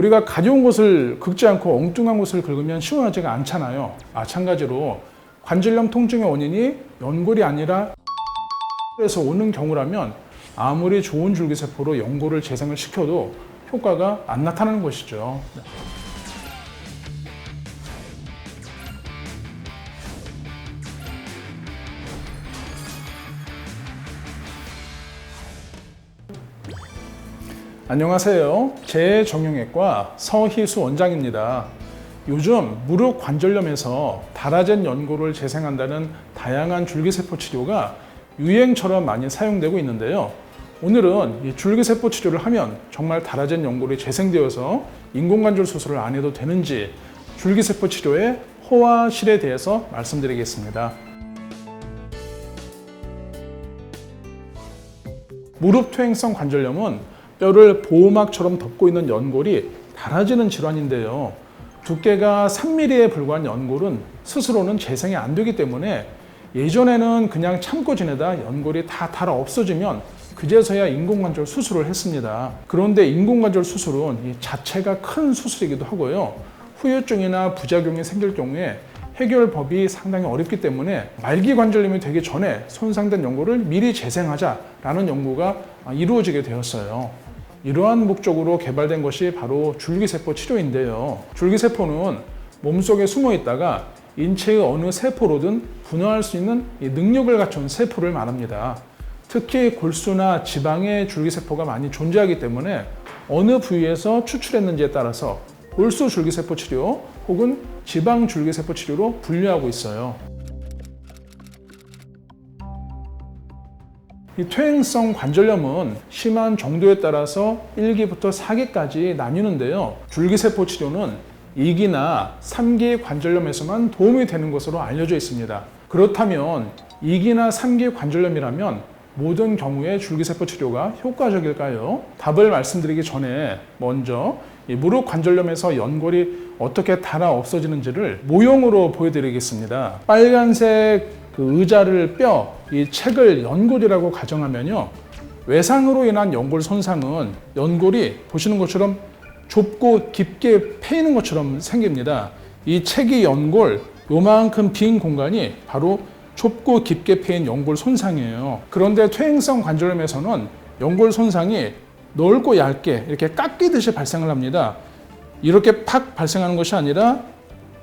우리가 가벼운 것을 긁지 않고 엉뚱한 것을 긁으면 시원하지가 않잖아요. 마찬가지로 관절염 통증의 원인이 연골이 아니라 에서 오는 경우라면 아무리 좋은 줄기세포로 연골을 재생을 시켜도 효과가 안 나타나는 것이죠. 안녕하세요. 재정형외과 서희수 원장입니다. 요즘 무릎 관절염에서 달아진 연골을 재생한다는 다양한 줄기세포 치료가 유행처럼 많이 사용되고 있는데요. 오늘은 이 줄기세포 치료를 하면 정말 달아진 연골이 재생되어서 인공관절 수술을 안 해도 되는지 줄기세포 치료의 호와 실에 대해서 말씀드리겠습니다. 무릎 퇴행성 관절염은 뼈를 보호막처럼 덮고 있는 연골이 닳아지는 질환인데요. 두께가 3mm에 불과한 연골은 스스로는 재생이 안 되기 때문에 예전에는 그냥 참고 지내다 연골이 다 닳아 없어지면 그제서야 인공관절 수술을 했습니다. 그런데 인공관절 수술은 이 자체가 큰 수술이기도 하고요. 후유증이나 부작용이 생길 경우에 해결법이 상당히 어렵기 때문에 말기 관절염이 되기 전에 손상된 연골을 미리 재생하자라는 연구가 이루어지게 되었어요. 이러한 목적으로 개발된 것이 바로 줄기세포 치료인데요. 줄기세포는 몸속에 숨어 있다가 인체의 어느 세포로든 분화할 수 있는 이 능력을 갖춘 세포를 말합니다. 특히 골수나 지방에 줄기세포가 많이 존재하기 때문에 어느 부위에서 추출했는지에 따라서 골수 줄기세포 치료 혹은 지방 줄기세포 치료로 분류하고 있어요. 이 퇴행성 관절염은 심한 정도에 따라서 1기부터 4기까지 나뉘는데요. 줄기세포 치료는 2기나 3기 관절염에서만 도움이 되는 것으로 알려져 있습니다. 그렇다면 2기나 3기 관절염이라면 모든 경우에 줄기세포 치료가 효과적일까요? 답을 말씀드리기 전에 먼저 이 무릎 관절염에서 연골이 어떻게 닳아 없어지는지를 모형으로 보여드리겠습니다. 빨간색 그 의자를 뼈, 이 책을 연골이라고 가정하면요. 외상으로 인한 연골 손상은 연골이 보시는 것처럼 좁고 깊게 패이는 것처럼 생깁니다. 이 책이 연골, 요만큼 빈 공간이 바로 좁고 깊게 패인 연골 손상이에요. 그런데 퇴행성 관절염에서는 연골 손상이 넓고 얇게 이렇게 깎이듯이 발생을 합니다. 이렇게 팍 발생하는 것이 아니라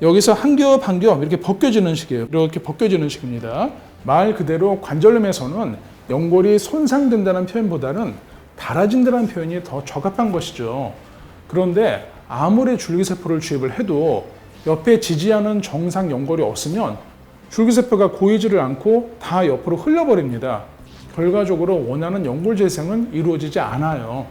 여기서 한 겹 한 겹 이렇게 벗겨지는 식이에요. 이렇게 벗겨지는 식입니다. 말 그대로 관절염에서는 연골이 손상된다는 표현보다는 닳아진다는 표현이 더 적합한 것이죠. 그런데 아무리 줄기세포를 주입을 해도 옆에 지지하는 정상 연골이 없으면 줄기세포가 고이지를 않고 다 옆으로 흘려버립니다. 결과적으로 원하는 연골 재생은 이루어지지 않아요.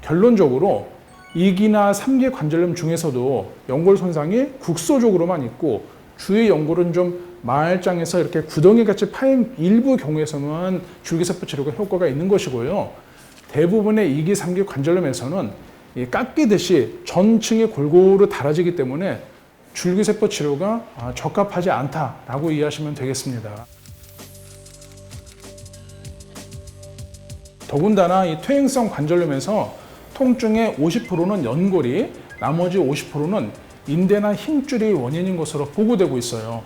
결론적으로 2기나 3기 관절염 중에서도 연골 손상이 국소적으로만 있고 주위 연골은 좀 말짱에서 이렇게 구덩이 같이 파인 일부 경우에서만 줄기세포 치료가 효과가 있는 것이고요. 대부분의 2기, 3기 관절염에서는 이 깎이듯이 전층이 골고루 닳아지기 때문에 줄기세포 치료가 아, 적합하지 않다라고 이해하시면 되겠습니다. 더군다나 이 퇴행성 관절염에서 통증의 50%는 연골이, 나머지 50%는 인대나 힘줄이 원인인 것으로 보고되고 있어요.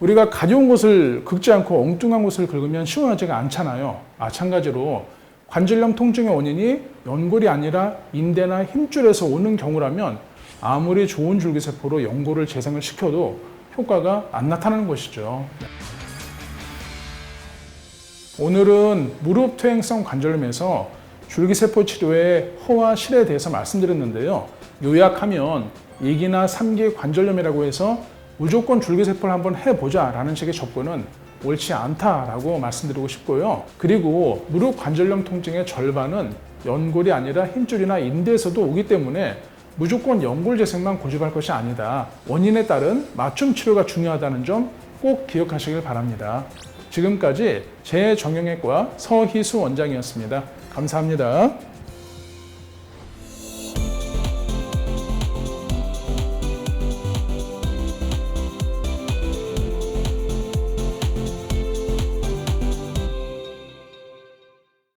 우리가 가벼운 것을 긁지 않고 엉뚱한 것을 긁으면 시원하지가 않잖아요. 마찬가지로 관절염 통증의 원인이 연골이 아니라 인대나 힘줄에서 오는 경우라면 아무리 좋은 줄기세포로 연골을 재생을 시켜도 효과가 안 나타나는 것이죠. 오늘은 무릎 퇴행성 관절염에서 줄기세포 치료의 허와 실에 대해서 말씀드렸는데요. 요약하면 2기나 3기 관절염이라고 해서 무조건 줄기세포를 한번 해보자 라는 식의 접근은 옳지 않다라고 말씀드리고 싶고요. 그리고 무릎 관절염 통증의 절반은 연골이 아니라 힘줄이나 인대에서도 오기 때문에 무조건 연골 재생만 고집할 것이 아니다. 원인에 따른 맞춤 치료가 중요하다는 점 꼭 기억하시길 바랍니다. 지금까지 재정형외과 서희수 원장이었습니다. 감사합니다.